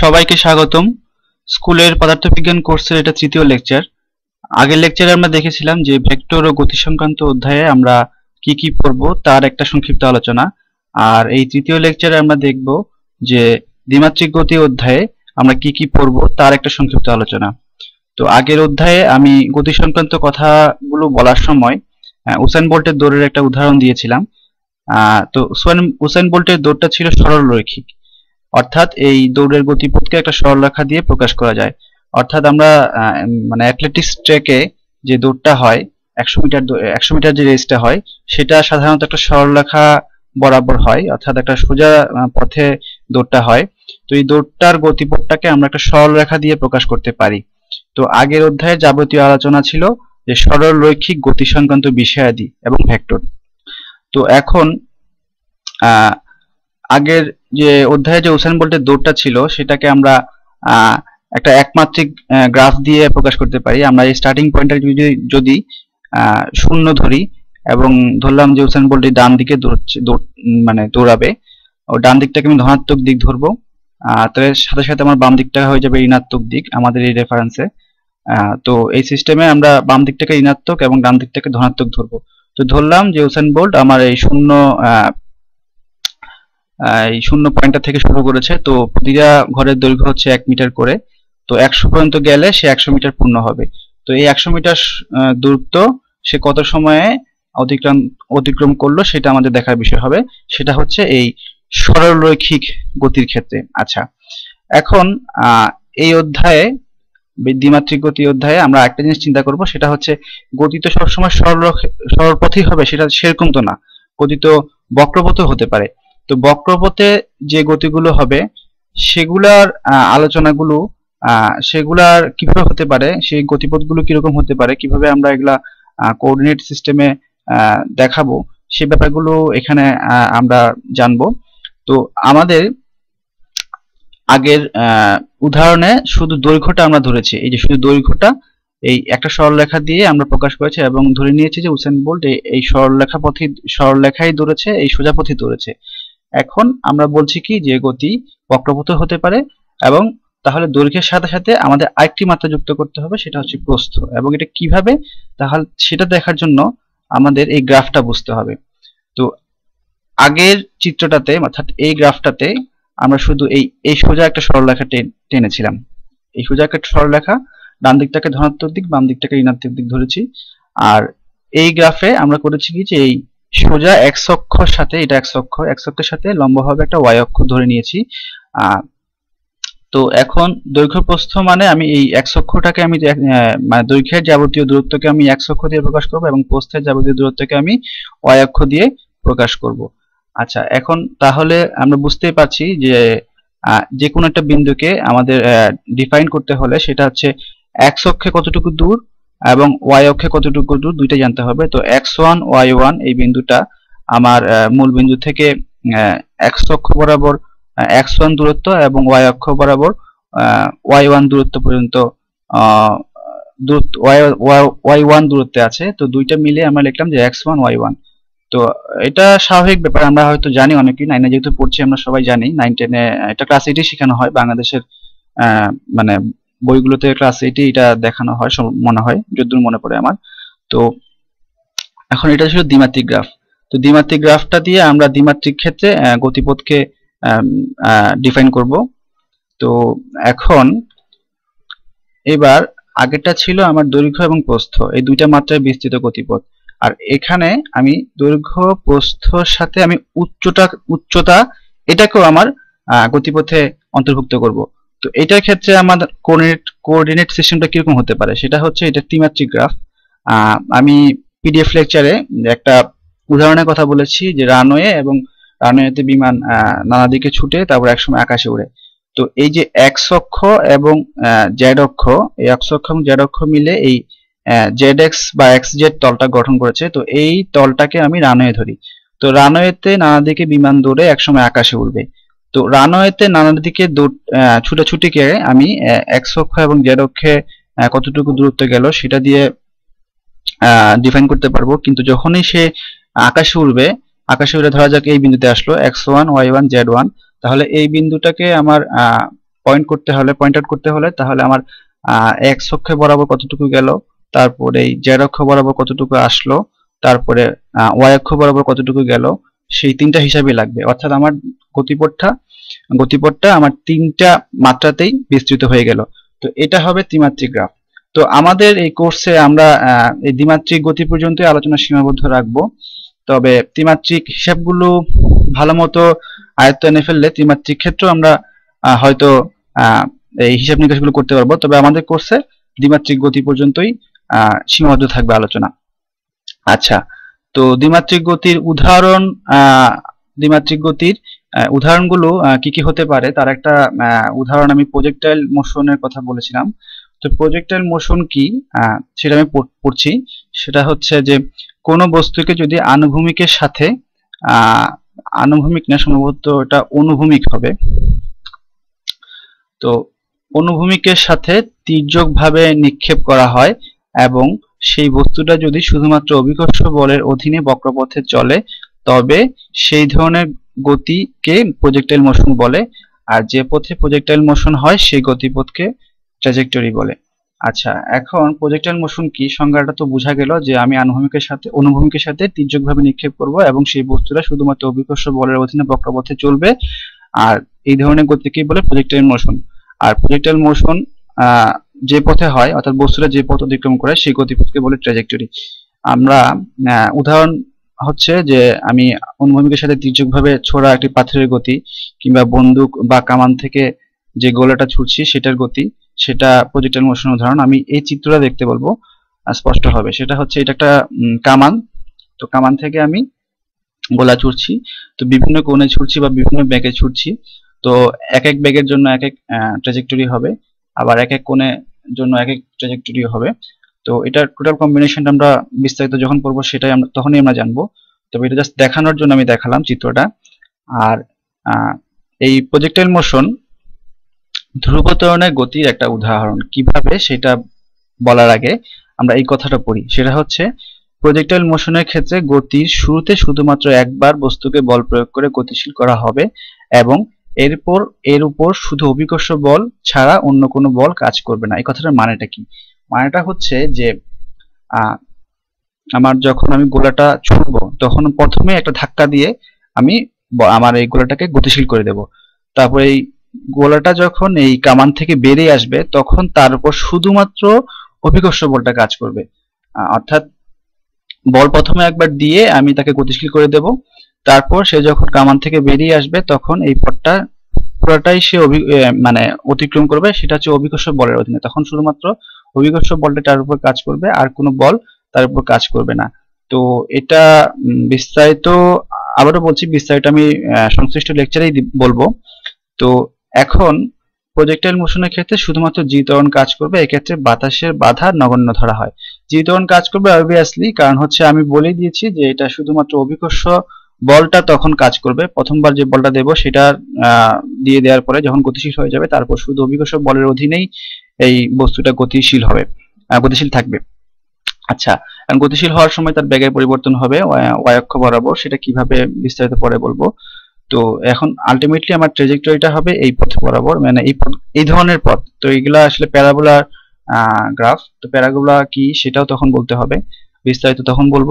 সবাইকে স্বাগতম। স্কুলের পদার্থবিজ্ঞান কোর্সের এটা তৃতীয় লেকচার। আগের লেকচারে আমরা দেখেছিলাম যে ভেক্টর ও গতি সংক্রান্ত অধ্যায়ে আমরা কি কি পড়ব তার একটা সংক্ষিপ্ত আলোচনা। আর এই তৃতীয় লেকচারে আমরা দেখব যে দ্বিমাত্রিক গতি অধ্যায়ে আমরা কি কি পড়ব তার একটা সংক্ষিপ্ত আলোচনা। তো আগের অধ্যায়ে আমি গতি সংক্রান্ত কথাগুলো বলার সময় আহ, উসাইন বোল্টের দৌড়ের একটা উদাহরণ দিয়েছিলাম। আহ, তো উসেন বোল্টের দৌড়টা ছিল সরল রৈখিক অর্থাৎ এই দৌড়ের গতিপথকে একটা সরলরেখা দিয়ে প্রকাশ করা যায়। অর্থাৎ আমরা মানে অ্যাথলেটিক্স ট্র্যাকে যে দৌড়টা হয়, একশো মিটার একশো মিটার যে রেসটা হয়, সেটা সাধারণত একটা সরলরেখা বরাবর হয়, অর্থাৎ একটা সোজা পথে দৌড়টা হয়। তো এই দৌড়টার গতিপথটাকে আমরা একটা সরলরেখা দিয়ে প্রকাশ করতে পারি। তো আগের অধ্যায়ে যাবতীয় আলোচনা ছিল যে সরল রৈখিক গতি সংক্রান্ত বিষয়াদি এবং ভেক্টর। তো এখন আগের যে অধ্যায়ে যে উসাইন বোল্টের দৌড়টা ছিল, সেটাকে আমরা একটা একমাত্রিক গ্রাফ দিয়ে প্রকাশ করতে পারি। আমরা এই স্টার্টিং পয়েন্টটা যদি যদি শূন্য ধরি এবং ধরলাম যে উসাইন বোল্ট এই ডান দিকে মানে দৌড়াবে, ও ডান দিকটাকে আমি ধনাত্মক দিক ধরবো। তার সাথে সাথে আমার বাম দিকটা হয়ে যাবে ঋণাত্মক দিক, আমাদের এই রেফারেন্সে তো এই সিস্টেমে আমরা বাম দিকটাকে ঋণাত্মক এবং ডান দিকটাকে ধনাত্মক ধরবো। তো ধরলাম যে উসাইন বোল্ট আমার এই শূন্য এই শূন্য পয়েন্টটা থেকে শুরু করেছে। তো প্রতিটা ঘরের দৈর্ঘ্য হচ্ছে এক মিটার করে। তো একশো পর্যন্ত গেলে সে একশো মিটার পূর্ণ হবে। তো এই একশো মিটার দূরত্ব সে কত সময়ে অতিক্রম অতিক্রম করল সেটা আমাদের দেখার বিষয় হবে। সেটা হচ্ছে এই সরল রৈখিক গতির ক্ষেত্রে। আচ্ছা এখন এই অধ্যায়ে, দ্বিমাত্রিক গতি অধ্যায়ে আমরা একটা জিনিস চিন্তা করব। সেটা হচ্ছে গতি তো সবসময় সরল সরল পথেই হবে, সেটা সেরকম তো না। গতি তো বক্রপথও হতে পারে। তো বক্রপথে যে গতিগুলো হবে, সেগুলার আলোচনাগুলো সেগুলার কীভাবে হতে পারে, সেই গতিপথগুলো কীরকম হতে পারে, কীভাবে আমরা এগুলা কোঅর্ডিনেট সিস্টেমে দেখাবো সেই ব্যাপারগুলো এখানে আমরা জানব। তো আমাদের আগের উদাহরণে শুধু দৈর্ঘ্যটা আমরা ধরেছি, এই যে শুধু দৈর্ঘ্যটা, এই একটা সরলরেখা দিয়ে আমরা প্রকাশ করেছি এবং ধরে নিয়েছি যে উসেন বোল্ট এই- এই সরলরেখা পথে সরলরেখাই দৌড়েছে এই সোজা পথে দৌড়েছে এখন আমরা বলছি কি যে গতি বক্রপথ হতে পারে এবং তাহলে দৈর্ঘ্যের সাথে সাথে আমাদের আরেকটি মাত্রা যুক্ত করতে হবে, সেটা হচ্ছে প্রস্থ। এবং এটা কীভাবে? তাহলে সেটা দেখার জন্য আমাদের এই গ্রাফটা বুঝতে হবে। তো আগের চিত্রটাতে, অর্থাৎ এই গ্রাফটাতে আমরা শুধু এই এই সোজা একটা সরলরেখা টেন- টেনেছিলাম। এই সোজা একটা সরলরেখা, ডান দিকটাকে ধনাত্মক দিক, বাম দিকটাকে ঋণাত্মক দিক ধরেছি। আর এই গ্রাফে আমরা করেছি কি যে এই সোজা এক্স অক্ষর সাথে, এটা এক্স অক্ষ এক্স অক্ষের সাথে লম্বভাবে একটা ওয়াই অক্ষ ধরে নিয়েছি। তো এখন দৈর্ঘ্য প্রস্থ মানে আমি এই এক্স অক্ষটাকে আমি মানে দৈর্ঘ্যের যাবতীয় দূরত্বকে আমি এক্স অক্ষ দিয়ে প্রকাশ করব এবং প্রস্থের যাবতীয় দূরত্বকে আমি ওয়াই অক্ষ দিয়ে প্রকাশ করব। আচ্ছা এখন তাহলে আমরা বুঝতেই পারছি যে যে কোনো একটা বিন্দুকে আমাদের ডিফাইন করতে হলে সেটা হচ্ছে এক্স অক্ষে কতটুকু দূর? এবং ওয়াই অক্ষে কতটুকু দূর দুইটাই জানতে হবে। তো এক্স ওয়ান ওয়াই ওয়ান এই বিন্দুটা আমার মূল বিন্দু থেকে এক্স অক্ষ বরাবর এক্স ওয়ান দূরত্ব এবং ওয়াই অক্ষ বরাবর ওয়াই ওয়ান দূরত্ব পর্যন্ত ওয়াই ওয়ান দূরত্বে আছে। তো দুইটা মিলে আমরা লিখলাম যে এক্স ওয়ান ওয়াই ওয়ান তো এটা স্বাভাবিক ব্যাপার, আমরা হয়তো জানি অনেকেই নাইনে যেহেতু পড়ছি আমরা সবাই জানি নাইন টেনে এটা ক্লাস এইটে শেখানো হয় বাংলাদেশের মানে বইগুলোতে ক্লাস এইটে এটা দেখানো হয় মনে হয়, যদ্দূর মনে পড়ে আমার। তো এখন এটা ছিল দ্বিমাত্রিক গ্রাফ তো দ্বিমাত্রিক গ্রাফটা দিয়ে আমরা দ্বিমাত্রিক ক্ষেত্রে গতিপথকে ডিফাইন করব। তো এখন এবার আগেরটা ছিল আমার দৈর্ঘ্য এবং প্রস্থ। এই দুইটা মাত্রায় বিস্তৃত গতিপথ। আর এখানে আমি দৈর্ঘ্য প্রস্থর সাথে আমি উচ্চতা উচ্চতা এটাকেও আমার গতিপথে অন্তর্ভুক্ত করব। তো এটার ক্ষেত্রে আমাদের কোঅর্ডিনেট কোঅর্ডিনেট সিস্টেমটা কীরকম হতে পারে? সেটা হচ্ছে এটা ত্রিমাত্রিক গ্রাফ আমি পিডিএফ লেকচারে একটা উদাহরণের কথা বলেছি যে রানওয়ে এবং রানওয়েতে বিমান নানা দিকে ছুটে তারপর একসময় আকাশে উড়ে। তো এই যে এক্স অক্ষ এবং জেড অক্ষ, এই এক্স অক্ষ এবং জেড অক্ষ মিলে এই জেড এক্স বা এক্স জেড তলটা গঠন করেছে। তো এই তলটাকে আমি রানওয়ে ধরি। তো রানওয়েতে নানা দিকে বিমান দৌড়ে একসময় আকাশে উড়বে। তো রানওয়েতে নানান দিকে ছুটাছুটিকে আমি এক্স অক্ষ এবং জেড অক্ষে কতটুকু দূরত্ব গেল সেটা দিয়ে ডিফাইন করতে পারব। কিন্তু যখনই সে আকাশে উড়বে, আকাশে উড়ে ধরা যাক এই বিন্দুতে আসলো, X one, Y one, Z one, তাহলে এই বিন্দুটাকে আমার পয়েন্ট করতে হলে পয়েন্ট আউট করতে হলে, তাহলে আমার এক্স অক্ষ বরাবর কতটুকু গেল, তারপরে এই জেড অক্ষ বরাবর কতটুকু আসলো, তারপরে ওয়াই অক্ষ বরাবর কতটুকু গেল, সেই তিনটা হিসাবে লাগবে। অর্থাৎ আমার গতিপথটা গতিপথটা আমার তিনটা মাত্রাতেই বিস্তৃত হয়ে গেল। তো এটা হবে ত্রিমাত্রিক গ্রাফ তো আমাদের এই কোর্সে আমরা এই দ্বিমাত্রিক গতি পর্যন্তই আলোচনা সীমাবদ্ধ রাখব। তবে ত্রিমাত্রিক হিসাবগুলো ভালো মতো আয়ত্ত এনে ফেললে ত্রিমাত্রিক ক্ষেত্র আমরা হয়তো এই হিসাব নিকাশগুলো করতে পারব। তবে আমাদের কোর্সে দ্বিমাত্রিক গতি পর্যন্তই সীমাবদ্ধ থাকবে আলোচনা। আচ্ছা তো দ্বিমাত্রিক গতির উদাহরণ দ্বিমাত্রিক গতির উদাহরণগুলো কি কি হতে পারে? তার একটা উদাহরণ আমি প্রজেক্টাইল মোশনের কথা বলেছিলাম। তো প্রজেক্টাইল মোশন কি? সেটা আমি পড়ছি। সেটা হচ্ছে যে, কোনো বস্তুকে যদি আনুভূমিকের সাথে আনুভূমিক না, সম্ভবত এটা অনুভূমিক হবে। তো অনুভূমিকের সাথে ভাবে নিক্ষেপ করা হয় এবং সেই বস্তুটা যদি শুধুমাত্র অভিকর্ষ বলের অধীনে বক্রপথে চলে, তবে সেই ধরনের গতিকে প্রজেক্টাইল মোশন বলে, আর যে পথে প্রজেক্টাইল মোশন হয়, সেই গতিপথকে ট্র্যাজেক্টরি বলে। আচ্ছা এখন প্রজেক্টাইল মোশন কি? সংজ্ঞাটা তো বোঝা গেল যে আমি আনুভূমিকের সাথে, অনুভূমিকের সাথে তির্যকভাবে নিক্ষেপ করব এবং সেই বস্তুটা শুধুমাত্র অভিকর্ষ বলের অধীনে বক্রপথে চলবে। আর এই ধরনের গতিকেই বলে প্রজেক্টাইল মোশন আর প্রজেক্টাইল মোশন যে পথে হয়, অর্থাৎ বস্তুটা যে পথ অতিক্রম করে, সেই গতিপথকে বলে ট্র্যাজেক্টরি আমরা উদাহরণ হচ্ছে যে আমি অনুভূমিকের সাথে তির্যকভাবে ছোড়া একটি পাথরের গতি কিংবা বন্দুক বা কামান থেকে যে গোলাটা ছুটছি সেটার গতি, সেটা প্রজেক্টাইল মোশন উদাহরণ আমি এই চিত্রটা দেখতে বলব স্পষ্ট হবে। সেটা হচ্ছে এটা একটা কামান। তো কামান থেকে আমি গোলা ছুটছি তো বিভিন্ন কোণে ছুটছি বা বিভিন্ন ব্যাগে ছুটছি তো এক এক ব্যাগের জন্য এক এক ট্রাজেক্টরি হবে। আবার এক এক কোণে জন্য এক এক ট্রাজেক্টরি হবে। তো এটা টোটাল কম্বিনেশনটা আমরা বিস্তারিত যখন পড়ব সেটাই আমরা, তখনই আমরা জানব। তবে এটা জাস্ট দেখানোর জন্য আমি দেখালাম চিত্রটা। আর এই প্রজেক্টাইল মোশন ধ্রুবতরণের গতির একটা উদাহরণ। কীভাবে? সেটা বলার আগে আমরা এই কথাটা পড়ি। সেটা হচ্ছে প্রজেক্টাইল মোশনের ক্ষেত্রে গতির শুরুতে শুধুমাত্র একবার বস্তুকে বল প্রয়োগ করে গতিশীল করা হবে এবং এরপর, এর উপর শুধু অভিকর্ষ বল ছাড়া অন্য কোনো বল কাজ করবে না। এই কথাটার মানেটা কি? মানেটা হচ্ছে যে আমার যখন আমি গোলাটা ছুটব তখন প্রথমে একটা ধাক্কা দিয়ে আমি আমার এই গোলাটাকে গতিশীল করে দেব। তারপরে এই গোলাটা যখন এই কামান থেকে বেরিয়ে আসবে, তখন তার উপর শুধুমাত্র অভিকর্ষ বলটা কাজ করবে। অর্থাৎ বল প্রথমে একবার দিয়ে আমি তাকে গতিশীল করে দেব। তারপর সে যখন কামান থেকে বেরিয়ে আসবে, তখন এই পটটা পুরোটাই সে মানে অতিক্রম করবে, সেটা হচ্ছে অভিকর্ষ বলের অধীনে। তখন শুধুমাত্র অভিকর্ষ বলটা তার উপর কাজ করবে, আর কোনো বল তার উপর কাজ করবে না। তো এটা বিস্তারিত, আবারও বলছি, বিস্তারিত আমি সংশ্লিষ্ট লেকচারেই বলব। তো এখন প্রজেক্টাইল মোশনের ক্ষেত্রে শুধুমাত্র জি ত্বরণ কাজ করবে, এক্ষেত্রে বাতাসের বাধা নগণ্য ধরা হয়। জি ত্বরণ কাজ করবে অবভিয়াসলি কারণ হচ্ছে আমি বলেই দিয়েছি যে এটা শুধুমাত্র অভিকর্ষ বলটা তখন কাজ করবে। প্রথমবার যে বলটা দেব, সেটা দিয়ে দেওয়ার পরে যখন গতিশীল হয়ে যাবে, তারপর শুধু অভিকর্ষ বলের অধীনেই এই বস্তুটা গতিশীল হবে গতিশীল থাকবে। আচ্ছা গতিশীল হওয়ার সময় তার ব্যাগের পরিবর্তন হবে অক্ষ বরাবর, সেটা কীভাবে বিস্তারিত পরে বলব। তো এখন আলটিমেটলি আমার ট্রেজেক্টরিটা হবে এই পথ বরাবর মানে এই পথ, এই ধরনের পথ। তো এইগুলা আসলে প্যারাবোলার গ্রাফ তো প্যারাগুলা কি সেটাও তখন বলতে হবে, বিস্তারিত তখন বলব।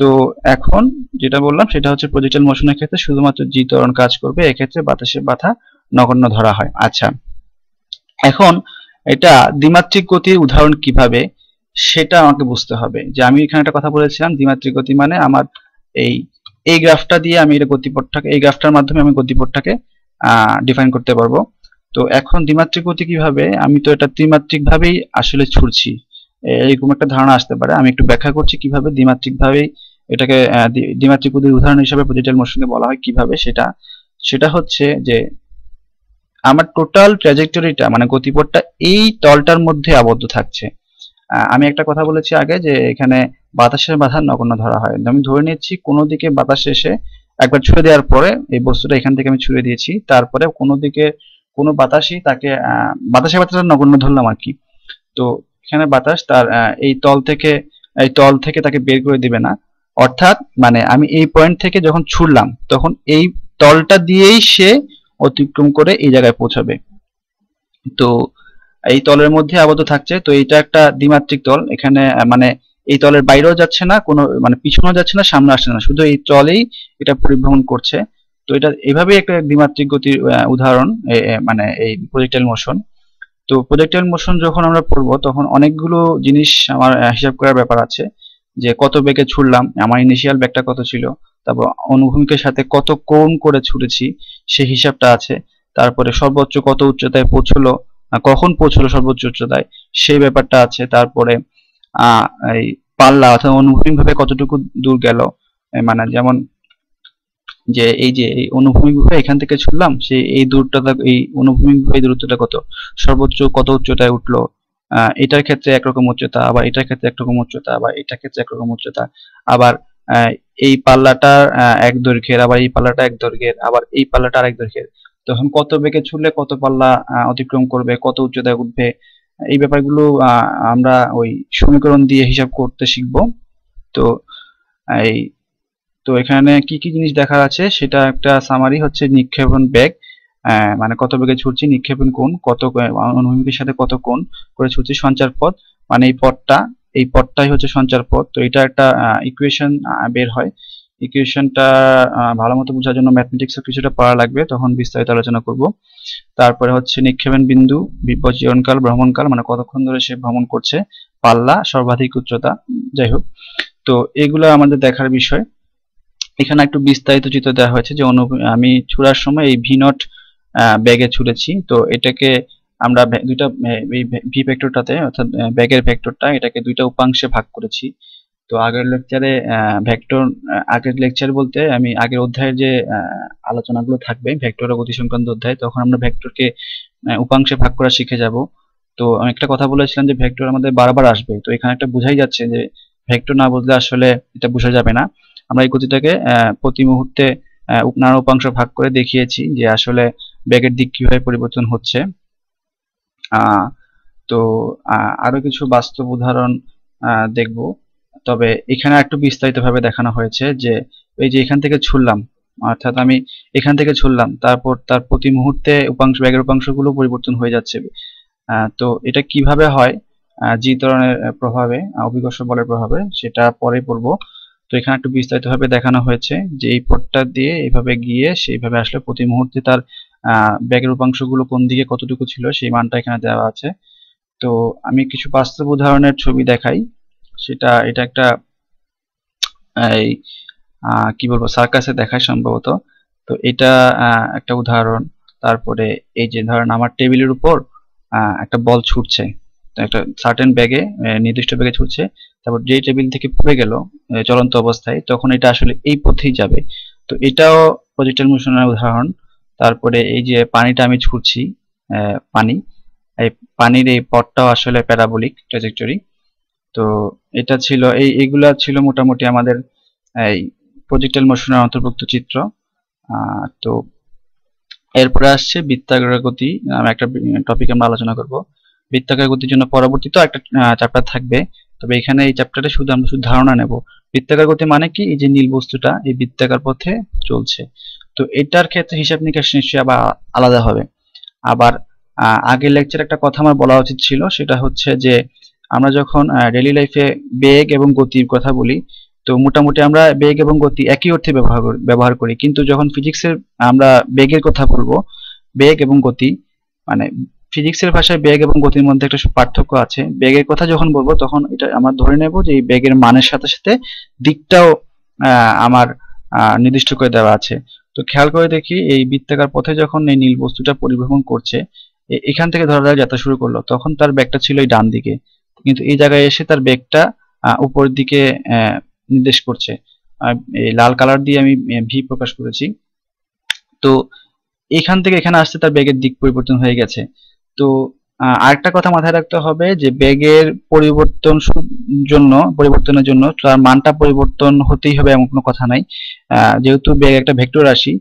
তো এখন যেটা বললাম, সেটা হচ্ছে প্রজেক্টাইল মোশনের ক্ষেত্রে শুধুমাত্র জি ত্বরণ কাজ করবে, এক্ষেত্রে বাতাসের বাধা নগণ্য ধরা হয়। আচ্ছা এখন এটা দ্বিমাত্রিক গতির উদাহরণ কীভাবে, সেটা আমাকে বুঝতে হবে। যে আমি এখানে একটা কথা বলেছিলাম, দ্বিমাত্রিক গতি মানে আমার এই এই গ্রাফটা দিয়ে আমি এটা গতিপথটাকে, এই গ্রাফটার মাধ্যমে আমি গতিপথটাকে ডিফাইন করতে পারব। তো এখন দ্বিমাত্রিক গতি কীভাবে, আমি তো এটা ত্রিমাত্রিক ভাবেই আসলে ছুটছি এরকম একটা ধারণা আসতে পারে। আমি একটু ব্যাখ্যা করছি কীভাবে দ্বিমাত্রিক ভাবেই এটাকে দ্বিমাত্রিক গতির উদাহরণ হিসেবে প্রজেক্টাইল মোশনকে বলা হয় কীভাবে সেটা সেটা হচ্ছে যে আমার টোটাল ট্র্যাজেক্টরিটা মানে গতিপথটা এই তলটার মধ্যে আবদ্ধ থাকছে। আমি একটা কথা বলেছি আগে যে এখানে বাতাসের বাধা নগণ্য ধরা হয়। আমি ধরে নিচ্ছি কোনো দিকে বাতাস এসে একবার ছুঁড়ে দেওয়ার পরে এই বস্তুটা এখান থেকে আমি ছুঁড়ে দিয়েছি, তারপরে কোনো দিকে কোনো বাতাসই তাকে বাতাসের বাতাসটা নগণ্য ধরলাম আর কি। তো এখানে বাতাস তার এই তল থেকে, এই তল থেকে তাকে বের করে দিবে না। অর্থাৎ মানে আমি এই পয়েন্ট থেকে যখন ছুড়লাম, তখন এই তলটা দিয়েই সে অতিক্রম করে এই জায়গায় পৌঁছাবে। তো এই তলের মধ্যে আবদ্ধ থাকছে। তো এটা একটা দ্বিমাত্রিক তল। এখানে মানে এই তলের বাইরেও যাচ্ছে না, কোনো মানে পিছনেও যাচ্ছে না, সামনে আসছে না। শুধু এই তলেই এটা পরিভ্রমণ করছে। তো এটা এভাবেই একটা দ্বিমাত্রিক গতির উদাহরণ মানে এই প্রজেক্টাইল মোশন তো প্রজেক্টাইল মোশন যখন আমরা পড়ব, তখন অনেকগুলো জিনিস আমার হিসাব করার ব্যাপার আছে। যে কত বেগে ছুটলাম আমার ইনিশিয়াল ব্যাগটা কত ছিল, তারপর অনুভূমিকের সাথে কত কোণ করে ছুটেছি, সেই হিসাবটা আছে, তারপরে সর্বোচ্চ কত উচ্চতায় পৌঁছলো কখন পৌঁছলো সর্বোচ্চ উচ্চতায়, সেই ব্যাপারটা আছে, তারপরে এই পাল্লা অর্থাৎ অনুভূমিক ভাবে কতটুকু দূর গেল মানে যেমন যে এই যে এই অনুভূমিক ভাবে এখান থেকে ছুটলাম সেই এই দূরটা, এই অনুভূমিক ভাবে দূরত্বটা কত, সর্বোচ্চ কত উচ্চতায় উঠল এটার ক্ষেত্রে একরকম উচ্চতা আবার এটার ক্ষেত্রে একরকম উচ্চতা আবার এটার ক্ষেত্রে একরকম উচ্চতা আবার এই পাল্লাটা এক দৈর্ঘ্যের আবার এই পাল্লাটা এক দৈর্ঘ্যের আবার এই পাল্লাটা আরেক দৈর্ঘ্যের। তখন কত বেগে ছুটলে কত পাল্লা অতিক্রম করবে কত উচ্চতায় উঠবে এই ব্যাপারগুলো আমরা ওই সমীকরণ দিয়ে হিসাব করতে শিখব। তো এই তো এখানে কি কি জিনিস দেখার আছে সেটা একটা সামারি হচ্ছে নিক্ষেপণ আহ, মানে কত বেগে ছুটছি, নিক্ষেপণ কোণ, কত অনুভূমিকের সাথে কত কোণ করে ছুটছি, সঞ্চার পথ মানে এই পথটা, এই পথটাই হচ্ছে সঞ্চার পথ। তো এটা একটা ইকুয়েশন বের হয়। ইকুয়েশনটা ভালো মতো বোঝার জন্য ম্যাথমেটিক্স কিছুটা পড়া লাগবে, তখন বিস্তারিত আলোচনা করব। তারপরে হচ্ছে নিক্ষেপণ বিন্দু, বিপর্যয়নকাল, ভ্রমণকাল মানে কতক্ষণ ধরে সে ভ্রমণ করছে, পাল্লা, সর্বাধিক উচ্চতা, যাই হোক। তো এগুলো আমাদের দেখার বিষয়। এখানে একটু বিস্তারিত চিত্র দেওয়া হয়েছে যে অনু- আমি ছুড়ার সময় এই ভি নট ব্যাগে ছুড়েছি। তো এটাকে আমরা দুইটা ভি ভেক্টরটাতে অর্থাৎ ব্যাগের ভেক্টরটা এটাকে দুইটা উপাংশে ভাগ করেছি। তো আগের লেকচারে ভেক্টর আগের লেকচার বলতে আমি আগের অধ্যায়ের যে আলোচনাগুলো থাকবে ভেক্টর ও গতি সংক্রান্ত অধ্যায়, তখন আমরা ভেক্টরকে উপাংশে ভাগ করা শিখে যাব। তো আমি একটা কথা বলেছিলাম যে ভেক্টর আমাদের বারবার আসবে। তো এখানে একটা বোঝাই যাচ্ছে যে ভেক্টর না বুঝলে আসলে এটা বোঝা যাবে না। আমরা এই গতিটাকে প্রতি মুহূর্তে নানা উপাংশ ভাগ করে দেখিয়েছি যে আসলে বেগের দিক কীভাবে পরিবর্তন হচ্ছে? তো আরও কিছু বাস্তব উদাহরণ দেখব। তবে এখানে একটু বিস্তারিতভাবে দেখানো হয়েছে যে, এই যে এখান থেকে ছুড়লাম, অর্থাৎ আমি এখান থেকে ছুড়লাম, তারপর তার প্রতি মুহূর্তে উপাংশ, ব্যাগের উপাংশগুলো পরিবর্তন হয়ে যাচ্ছে। তো এটা কীভাবে হয়? জি ধরনের প্রভাবে অভিকর্ষ বলের প্রভাবে, সেটা পরে পড়ব। তো এখানে একটু বিস্তারিতভাবে দেখানো হয়েছে যে এই পথটা দিয়ে এইভাবে গিয়ে সেইভাবে আসলে প্রতি মুহূর্তে তার ব্যাগের উপাংশগুলো কোন দিকে কতটুকু ছিল সেই মানটা এখানে দেওয়া আছে। তো আমি কিছু বাস্তব উদাহরণের ছবি দেখাই। সেটা, এটা একটা, এই কি বলব, সার্কাসে দেখায় সম্ভবত। তো এটা একটা উদাহরণ। তারপরে এই যে ধরেন আমার টেবিলের উপর একটা বল ছুটছে। একটা সার্টেন ব্যাগে নির্দিষ্ট ব্যাগে ছুটছে। তারপর যেই টেবিল থেকে পড়ে গেল চলন্ত অবস্থায়, তখন এটা আসলে এই পথেই যাবে। তো এটাও প্রজেক্টাইল মোশনের উদাহরণ। তারপরে এই যে পানিটা আমি ছুটছি পানি, এই পানির এই পথটাও আসলে প্যারাবোলিক ট্রাজেক্টরি তো এটা ছিল, এই, এগুলা ছিল মোটামুটি আমাদের, এই প্রজেক্টাইল মোশনের অন্তর্ভুক্ত চিত্র। তো এরপরে আসছে বৃত্তাকার গতি নামে একটা টপিক আমরা আলোচনা করব। বৃত্তাকার গতির জন্য পরবর্তীতেও একটা চ্যাপ্টার থাকবে। তবে এখানে এই চ্যাপ্টারে শুধু আমরা শুধু ধারণা নেব। বৃত্তাকার গতি মানে কি? এই যে নীল বস্তুটা এই বৃত্তাকার পথে চলছে। তো এটার ক্ষেত্রে হিসাব নিকাশ নিশ্চয়ই আবার আলাদা হবে। আবার আগের লেকচার একটা কথা আমার বলা উচিত ছিল, সেটা হচ্ছে যে আমরা যখন ডেইলি লাইফে বেগ এবং গতির কথা বলি, তো মোটামুটি আমরা বেগ এবং গতি একই অর্থে ব্যবহার ব্যবহার করি। কিন্তু যখন ফিজিক্সের আমরা বেগের কথা বলব, বেগ এবং গতি মানে ফিজিক্সের ভাষায় বেগ এবং গতির মধ্যে একটা পার্থক্য আছে। বেগের কথা যখন বলব, তখন এটা আমরা ধরে নেব যে এই বেগের মানের সাথে সাথে দিকটাও আমার নির্দিষ্ট করে দেওয়া আছে। তো খেয়াল করে দেখি এই বৃত্তাকার পথে যখন এই নীল বস্তুটা পরিভ্রমণ করছে এখান থেকে ধরা যায় যাত্রা শুরু করল, তখন তার ব্যাগটা ছিল এই ডান দিকে। কিন্তু এই জায়গায় এসে তার ব্যাগটা উপরের দিকে নির্দেশ করছে। এই লাল কালার দিয়ে আমি ভি প্রকাশ করেছি। তো এখান থেকে এখানে আসতে তার ব্যাগের দিক পরিবর্তন হয়ে গেছে। তো আরেকটা কথা মাথায় রাখতে হবে যে বেগের পরিবর্তন জন্য, পরিবর্তনের জন্য তার মানটা পরিবর্তন হতেই হবে এমন কোনো কথা নাই। যেহেতু বেগ একটা ভেক্টর রাশি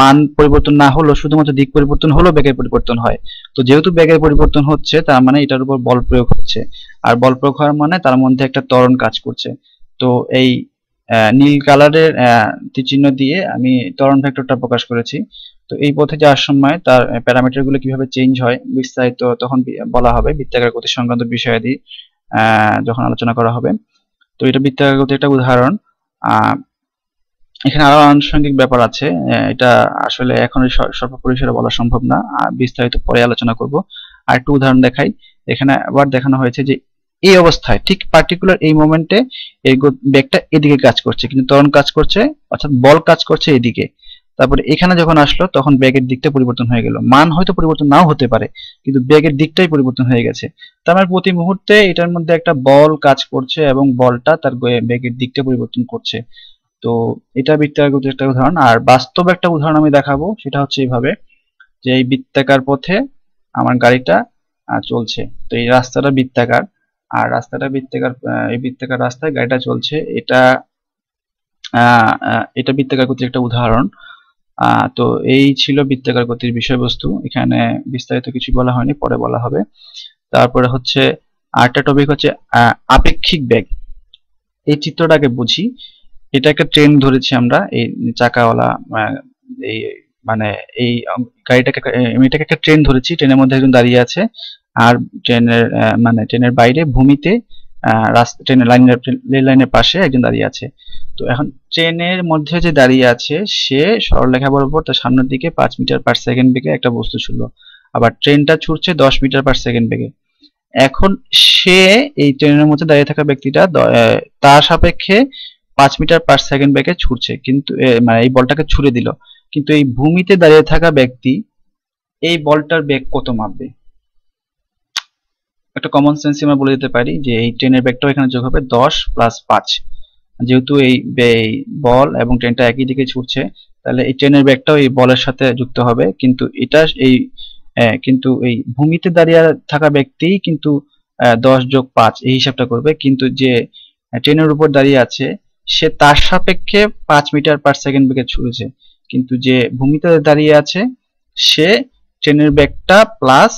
মান পরিবর্তন না হলেও শুধুমাত্র দিক পরিবর্তন হলেও বেগের পরিবর্তন হয়। তো যেহেতু বেগের পরিবর্তন হচ্ছে, তার মানে এটার উপর বল প্রয়োগ হচ্ছে। আর বল প্রয়োগ হওয়ার মানে তার মধ্যে একটা ত্বরণ কাজ করছে। তো এই নীল কালারের চিহ্ন দিয়ে আমি ত্বরণ ভেক্টরটা প্রকাশ করেছি। তো এই পথে যাওয়ার সময় তার প্যারামিটারগুলো কীভাবে চেঞ্জ হয় বিস্তারিত তখন বলা হবে বৃত্তাকার গতি সংক্রান্ত বিষয়াদি যখন আলোচনা করা হবে। তো এটা বৃত্তাকার গতি একটা উদাহরণ। এখানে আরও আনুষঙ্গিক ব্যাপার আছে। এটা আসলে এখন স্বল্প পরিসরে বলা সম্ভব না। বিস্তারিত পরে আলোচনা করব। আর একটু উদাহরণ দেখাই। এখানে আবার দেখানো হয়েছে যে এই অবস্থায় ঠিক পার্টিকুলার এই মোমেন্টে এই ব্যাগটা এদিকে কাজ করছে, কিন্তু ত্বরণ কাজ করছে, অর্থাৎ বল কাজ করছে এদিকে। তারপরে এখানে যখন আসলো, তখন ব্যাগের দিকটা পরিবর্তন হয়ে গেল। মান হয়তো পরিবর্তন নাও হতে পারে, কিন্তু ব্যাগের দিকটাই পরিবর্তন হয়ে গেছে। তার মানে প্রতি মুহূর্তে এটার মধ্যে একটা বল কাজ করছে এবং বলটা তার ব্যাগের দিকটা পরিবর্তন করছে। তো এটা বৃত্তাকার একটা উদাহরণ। আর বাস্তব একটা উদাহরণ আমি দেখাবো, সেটা হচ্ছে এইভাবে, যে এই বৃত্তাকার পথে আমার গাড়িটা চলছে। তো এই রাস্তাটা বৃত্তাকার, আর রাস্তাটা বৃত্তাকার এই বৃত্তাকার রাস্তায় গাড়িটা চলছে। এটা এটা বৃত্তাকার গতির একটা উদাহরণ। তো এই ছিল বৃত্তাকার গতির বিষয়বস্তু। এখানে বিস্তারিত কিছু বলা হয়নি, পরে বলা হবে। তারপরে হচ্ছে আরেকটা টপিক হচ্ছে আপেক্ষিক বেগ। এই চিত্রটাকে বুঝি। এটা একটা ট্রেন ধরেছি আমরা, এই চাকাওয়ালা এই মানে এই গাড়িটাকে এটাকে একটা ট্রেন ধরেছি। ট্রেনের মধ্যে একজন দাঁড়িয়ে আছে। আর ট্রেনের মানে ট্রেনের বাইরে, ভূমিতে রাস্তা, ট্রেনের লাইনের, রেল লাইনের পাশে একজন দাঁড়িয়ে আছে। তো এখন ট্রেনের মধ্যে যে দাঁড়িয়ে আছে, সে সরলরেখা বরাবর তার সামনের দিকে পাঁচ মিটার পার সেকেন্ড বেগে একটা বস্তু ছিল আবার ট্রেনটা ছুটছে দশ মিটার পার সেকেন্ড বেগে। এখন সে এই ট্রেনের মধ্যে দাঁড়িয়ে থাকা ব্যক্তিটা তার সাপেক্ষে পাঁচ মিটার পার সেকেন্ড বেগে ছুটছে। কিন্তু মানে এই বলটাকে ছুড়ে দিল। কিন্তু এই ভূমিতে দাঁড়িয়ে থাকা ব্যক্তি এই বলটার বেগ কত মাপবে? একটা কমন সেন্স আমরা বলে দিতে পারি যে এই ট্রেনের বেগটাও এখানে যোগ হবে দশ প্লাস পাঁচ। যেহেতু এই বল এবং ট্রেনটা একই দিকে ছুটছে, তাহলে এই ট্রেনের ব্যাগটাও এই বলের সাথে যুক্ত হবে। কিন্তু এটা এই কিন্তু এই ভূমিতে দাঁড়িয়ে থাকা ব্যক্তি কিন্তু দশ যোগ পাঁচ এই হিসাবটা করবে। কিন্তু যে ট্রেনের উপর দাঁড়িয়ে আছে, সে তার সাপেক্ষে পাঁচ মিটার পার সেকেন্ড বেগে ছুটেছে। কিন্তু যে ভূমিতে দাঁড়িয়ে আছে, সে ট্রেনের ব্যাগটা প্লাস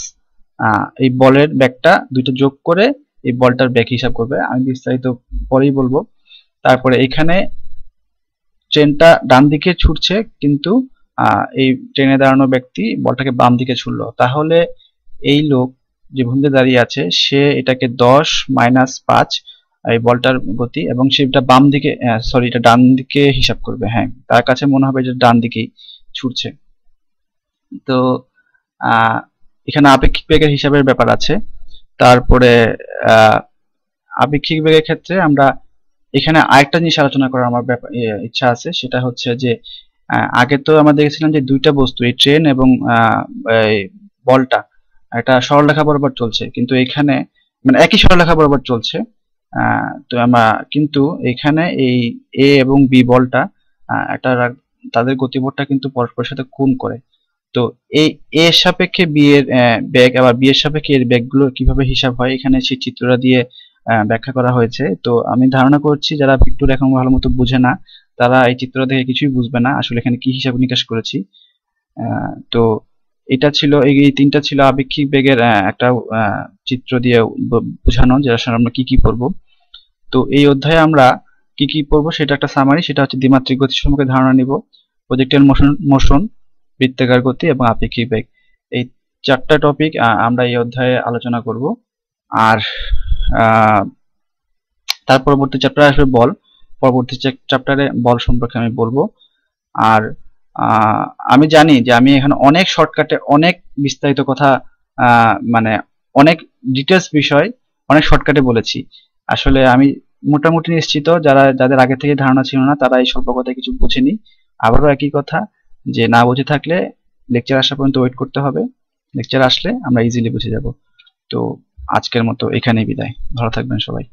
এই বলের ব্যাগটা দুইটা যোগ করে এই বলটার ব্যাগ হিসাব করবে। আমি বিস্তারিত পরেই বলব। তারপরে এখানে ট্রেনটা ডান দিকে ছুটছে, কিন্তু এই ট্রেনে দাঁড়ানো ব্যক্তি বলটাকে বাম দিকে ছুড়লো। তাহলে এই লোক যে ভূমিতে দাঁড়িয়ে আছে, সে এটাকে দশ মাইনাস পাঁচ, এই বলটার গতি, এবং সেটা বাম দিকে সরি এটা ডান দিকে হিসাব করবে। হ্যাঁ তার কাছে মনে হবে যে ডান দিকেই ছুটছে। তো এখানে আপেক্ষিক বেগের হিসাবের ব্যাপার আছে। তারপরে আপেক্ষিক বেগের ক্ষেত্রে আমরা এখানে আরেকটা জিনিস আলোচনা করার আমার ইচ্ছা আছে। সেটা হচ্ছে যে আগে তো আমরা দেখেছিলাম যে দুইটা বস্তু, এই ট্রেন এবং বলটা এটা সরলরেখা বরাবর চলছে। কিন্তু এখানে মানে একই সরলরেখা বরাবর চলছে। তো আমরা, কিন্তু এখানে এই এ এবং বি বলটা একটা তাদের গতিপথটা কিন্তু পরস্পরের সাথে কোণ করে। তো এই এ সাপেক্ষে বি এর ব্যাগ, আবার বি এর সাপেক্ষে এর ব্যাগগুলো কীভাবে হিসাব হয়? এখানে সেই চিত্রটা দিয়ে ব্যাখ্যা করা হয়েছে। তো আমি ধারণা করছি যারা পিক্টুর এখন ভালো মতো বুঝে না, তারা এই চিত্র দেখে কিছুই বুঝবে না, আসলে এখানে কি হিসাব নিকাশ করেছি। তো এটা ছিল, এই তিনটা ছিল আপেক্ষিক বেগের একটা চিত্র দিয়ে বোঝানো, যে আসলে আমরা কি কি পড়ব তো এই অধ্যায়ে আমরা কি কি পড়ব সেটা একটা সামারি সেটা হচ্ছে দ্বিমাত্রিক সম্পর্কে ধারণা নিব। প্রজেক্টের মোশন মোশন বৃত্তাকার গতি এবং আপেক্ষিক বেগ এই চারটা টপিক আমরা এই অধ্যায়ে আলোচনা করব। আর তার পরবর্তী চ্যাপ্টার আসবে বল। পরবর্তী চ্যাপ্টারে বল সম্পর্কে আমি বলব। আর আমি জানি যে আমি এখানে অনেক শর্টকাটে অনেক বিস্তারিত কথা মানে অনেক ডিটেলস বিষয় অনেক শর্টকাটে বলেছি। আসলে আমি মোটামুটি নিশ্চিত যারা, যাদের আগে থেকে ধারণা ছিল না, তারা এই স্বল্প কথায় কিছু বোঝেনি। আবারও একই কথা। যে না বুঝে থাকলে লেকচার আসা পর্যন্ত ওয়েট করতে হবে। লেকচার আসলে আমরা ইজিলি বুঝে যাব। তো আজকের মতো এখানেই বিদায়। ভালো থাকবেন সবাই।